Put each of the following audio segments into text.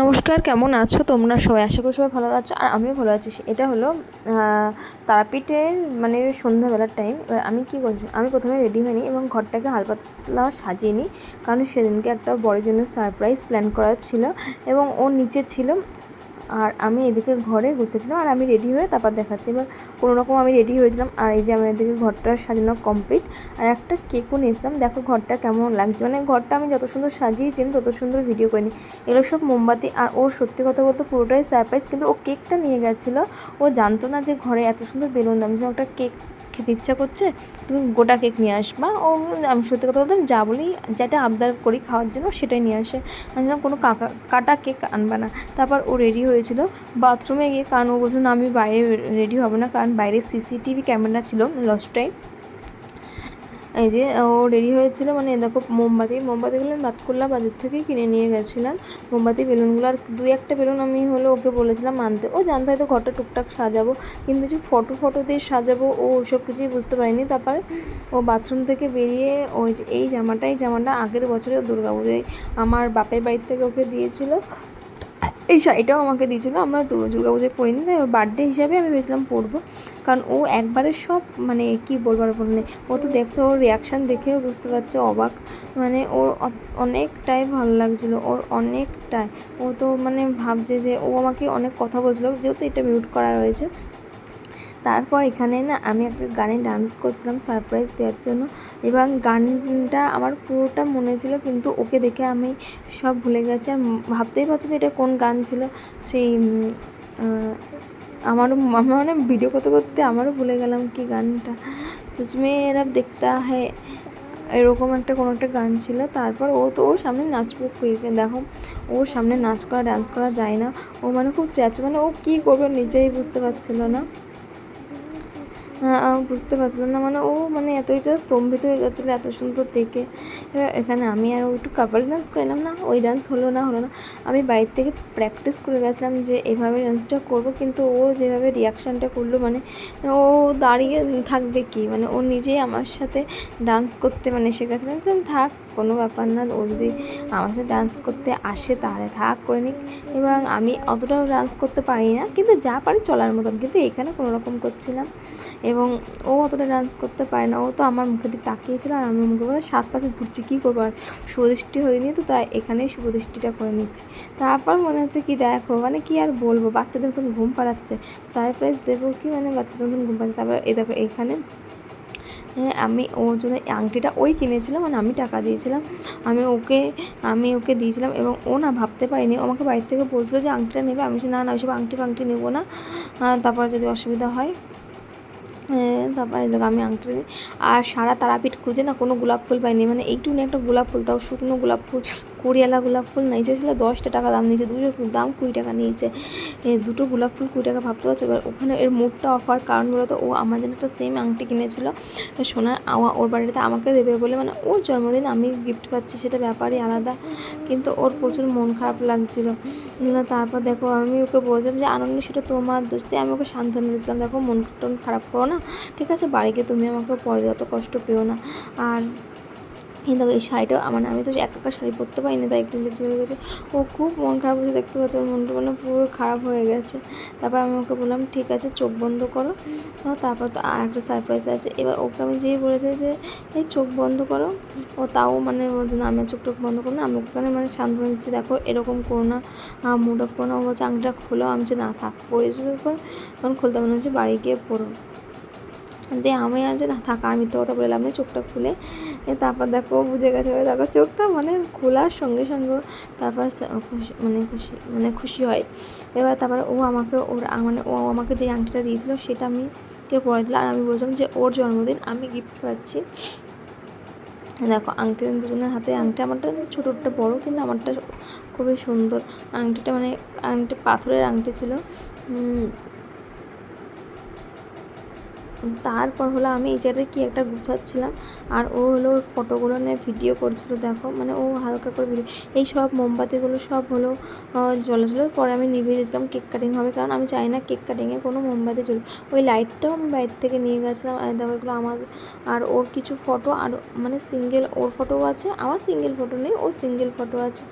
নমস্কার, কেমন আছো তোমরা? সবাই আশা করি সবাই ভালো আছো, আর আমিও ভালো আছি। এটা হলো তারাপীঠের মানে সন্ধ্যাবেলার টাইম এবার আমি কী করছি, আমি প্রথমে রেডি হইনি এবং ঘরটাকে হালপাতলা সাজিয়ে নিই কারণ সেদিনকে একটা বড় জন্য সারপ্রাইজ প্ল্যান করা ছিল এবং ও নিচে ছিল। আর আমি এদিকে ঘরে গুছেছিলাম আর আমি রেডি হয়ে তারপর দেখাচ্ছি। এবার কোনো রকম আমি রেডি হয়েছিলাম। আর এই যে আমি এদিকে ঘরটা সাজানো কমপ্লিট আর একটা কেকও নিয়েছিলাম। দেখো ঘরটা কেমন লাগছে। মানে ঘরটা আমি যত সুন্দর সাজিয়েছি, আমি তত সুন্দর ভিডিও করিনি। এগুলো সব মোমবাতি, আর ও সত্যি কথা বলতো পুরোটাই সারপ্রাইজ কিন্তু ও কেকটা নিয়ে গেছিল। ও জানতো না যে ঘরে এত সুন্দর বেলুন দাম। একটা কেক খেতে ইচ্ছা করছে, তুমি গোটা কেক নিয়ে আসবা। ও, আমি সত্যি কথা বলতাম যা বলি, যেটা আবদার করি খাওয়ার জন্য সেটাই নিয়ে আসে। আমি কোনো কাকা, কাটা কেক আনবা না। তারপর ও রেডি হয়েছিল। বাথরুমে গিয়ে কারণ ও বলছিল, না, আমি বাইরে রেডি হব না। কারণ বাইরে সিসিটিভি ক্যামেরা ছিল লসটাই এই যে, ও রেডি হয়েছিল মানে দেখো মোমবাতি মোমবাতিগুলো নাতকুল্লা বাজার থেকেই কিনে নিয়ে গেছিলাম। মোমবাতি বেলুনগুলো আর দুই একটা বেলুন আমি হলো ওকে বলেছিলাম আনতে। ও জানতে হয়তো ঘরটা টুকটাক সাজাবো, কিন্তু যে ফটো ফটো দিয়ে সাজাবো, ও ওসব কিছুই বুঝতে পারিনি। তারপরে ও বাথরুম থেকে বেরিয়ে ওই যে, এই জামাটা এই জামাটা আগের বছরে দুর্গা পুজোয় আমার বাপের বাড়ির থেকে ওকে দিয়েছিলো। এই শাড়িটাও আমাকে দিয়েছিলো, আমরা দুর্গা পুজোয় পরিনি তাই বার্থডে হিসাবে আমি ভেবেছিলাম পরবো কারণ ও একবারে সব মানে কি বলবার বললে ও তো দেখতে, ওর রিয়াকশান দেখেও বুঝতে পারছে, অবাক। মানে ওর অনেকটাই ভালো লাগছিল, ওর অনেকটাই। ও তো মানে ভাবছে যে, ও আমাকে অনেক কথা বলছিলো, যেহেতু এটা মিউট করা রয়েছে। তারপর এখানে না আমি একটা গানে ডান্স করছিলাম সারপ্রাইজ দেওয়ার জন্য এবং গানটা আমার পুরোটা মনে ছিল কিন্তু ওকে দেখে আমি সব ভুলে গেছি আর ভাবতেই পারছ যে এটা কোন গান ছিল? সেই আমারও, আমার মানে ভিডিও করতে করতে আমারও ভুলে গেলাম কি গানটা। তুজমে এরা দেখতা হ্যায় এরকম একটা কোনো একটা গান ছিল। তারপর ও তো ওর সামনে নাচবো দেখো, ওর সামনে নাচ করা ডান্স করা যায় না। ও মানে খুব স্ট্যাচু মানে ও কী করবে নিজেই বুঝতে পারছিল না। বুঝতে পারছিলাম না। মানে ও মানে এতটা স্তম্ভিত হয়ে গেছিল এত সুন্দর দেখে। এবার এখানে আমি আর একটু কাপড় ডান্স করলাম না? ওই ডান্স হলো না হলো না। আমি বাইরে থেকে প্র্যাকটিস করে গেছিলাম যে এভাবে ডান্সটা করব, কিন্তু ও যেভাবে রিয়াকশানটা করল মানে ও দাঁড়িয়ে থাকবে কি? মানে ও নিজেই আমার সাথে ডান্স করতে মানে শিখেছিলাম থাক কোনো ব্যাপার না, ও যদি আমার সাথে ডান্স করতে আসে তাহলে থাক, করে নিক। এবং আমি অতটাও ডান্স করতে পারি না, কিন্তু যা পারি চলার মতন, কিন্তু এখানে কোনো রকম করছিলাম এবং ও অতটা ডান্স করতে পারে না, ও তো আমার মুখের দিকে তাকিয়েছিল আর আমি মুখে বলে সাত পাখি ঘুরছি, কী করব? আর শুভদৃষ্টি হয়নি তো, তাই এখানেই শুভদৃষ্টিটা করে নিচ্ছি। তারপর মনে হচ্ছে কি, দেখো মানে কি আর বলব, বাচ্চাদের মতন ঘুম পাড়াচ্ছে। সারপ্রাইজ দেবো কি মানে বাচ্চাদের মতন ঘুম পাড়াচ্ছে। তারপর এই দেখো, এখানে হ্যাঁ আমি ওর জন্য আংটিটা ওই কিনেছিলাম মানে আমি টাকা দিয়েছিলাম। আমি ওকে আমি ওকে দিয়েছিলাম এবং ও না ভাবতে পারিনি। আমাকে বাড়ির থেকে বলছিলো যে, আংটিটা নেবে? আমি না না, ওইসব আংটি ফাংটি নেব না। তারপর যদি অসুবিধা হয় তারপরে দেখো আমি আংটি আর সারা তারাপীঠ খুঁজে না কোনো গোলাপ ফুল পাইনি। মানে এইটুকুনি একটা গোলাপ ফুল, তাও শুকনো গোলাপ ফুল। কুড়িয়ালা গোলাপ ফুল নিয়েছে সেটা দশটা টাকা দাম নিয়েছে দুটো ফুল দাম কুড়ি টাকা নিয়েছে। দুটো গোলাপ ফুল কুড়ি টাকা ভাবতে পারছ? এবার ওখানে এর মুখটা অফার কারণ তো, ও আমার জন্য একটা সেম আংটি কিনেছিল। সোনার আওয়া ওর বাড়িতে আমাকে দেবে বলে মানে ওর জন্মদিন আমি গিফট পাচ্ছি, সেটা ব্যাপারই আলাদা। কিন্তু ওর প্রচুর মন খারাপ লাগছিল। তারপর দেখো আমি ওকে বলছিলাম যে, আনন্দ, সেটা তোমার দোষ। দিয়ে আমি ওকে সান্ত্বনা দিয়েছিলাম, দেখো মন টন খারাপ করো না। ঠিক আছে, বাড়িতে তুমি আমাকে পরে অত কষ্ট পেও না। আর কিন্তু এই শাড়িটা মানে আমি তো এক একটা শাড়ি পরতে পারিনি তাই একটু হয়ে গেছে ও খুব মন খারাপ হয়েছে, দেখতে পাচ্ছি ওর মনটা মানে পুরো খারাপ হয়ে গেছে। তারপর আমি ওকে বললাম, ঠিক আছে, চোখ বন্ধ করো। তারপর তো আর একটা সারপ্রাইজ আছে। এবার ওকে আমি যেই বলেছি যে, এই চোখ বন্ধ করো। ও তাও মানে বলছে, না, আমি চোখ টোক বন্ধ করো না। আমি ওখানে মানে সান্ত্বনা দিচ্ছি, দেখো, এরকম করো না মুড অফ করো না। ও বলছে আংটা খোলো। আমি যে না, থাক। পড়েছে তখন খুলতে মনে হচ্ছে বাড়ি গিয়ে পড়ো দিয়ে আমি আর যে, না, থাক, আর মিথ্যে কথা বললাম না চোখটা খুলে। তারপর দেখো বুঝে গেছে। দেখো চোখটা মানে খোলার সঙ্গে সঙ্গে তারপর খুশি মানে খুশি মানে খুশি হয়। এবার তারপরে ও আমাকে, ওর মানে ও আমাকে যে আংটিটা দিয়েছিল সেটা আমি কে পরে দিল? আর আমি বলছিলাম যে ওর জন্মদিন, আমি গিফট পাচ্ছি। দেখো আংটি দুজনের হাতে আংটি আমারটা ছোটোটা বড়ো, কিন্তু আমারটা খুবই সুন্দর। আংটিটা মানে আংটি পাথরের আংটি ছিল। তারপর হলো আমি এই জায়গায় কি একটা গুছাচ্ছিলাম, আর ও হলো ওর ফটোগুলো নিয়ে ভিডিও করছিল, দেখো মানে ও হালকা করে ভিডিও এই সব মোমবাতিগুলো সব হলো জ্বলে জ্বলে পরে আমি নিভিয়ে দিয়েছিলাম কেক কাটিং হবে, কারণ আমি চাই না কেক কাটিংয়ে কোনো মোমবাতি জ্বলে, ওই লাইটটাও আমি বাইরে থেকে নিয়ে গেছিলাম, আর দেখো এগুলো আমার, আর ওর কিছু ফটো আর মানে সিঙ্গেল ওর ফটোও আছে, আমার সিঙ্গেল ফটো নেই, ও সিঙ্গেল ফটো আছে,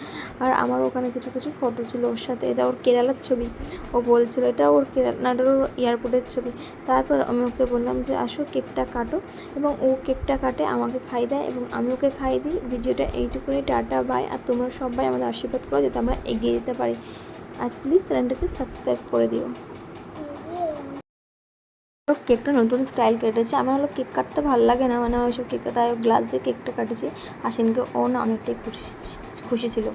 আর আমার ওখানে কিছু কিছু ফটো ছিল ওর সাথে, এটা ওর কেরালার ছবি, ও বলছিল এটা ওর কেরালার এয়ারপোর্টের ছবি, তারপর আমি ওকে বললাম যে আসো কেকটা কাটো এবং ও কেকটা কাটে, আমাকে খাই দেয় এবং আমি ওকে খাই দিই। ভিডিওটা এইটুকুনি, টাটা, বাই। আর তোমরা সবাই আমাদের আশীর্বাদ করো যাতে আমরা এগিয়ে যেতে পারি। আজ প্লিজ চ্যানেলটাকে সাবস্ক্রাইব করে দিও। কেকটা নতুন স্টাইল কেটেছে। আমার হলো কেক কাটতে ভালো লাগে না। মানে ওইসব কেক, তাই গ্লাস দিয়ে কেকটা কাটেছি। আর সেদিনকে ও না অনেকটাই খুশি খুশি ছিল।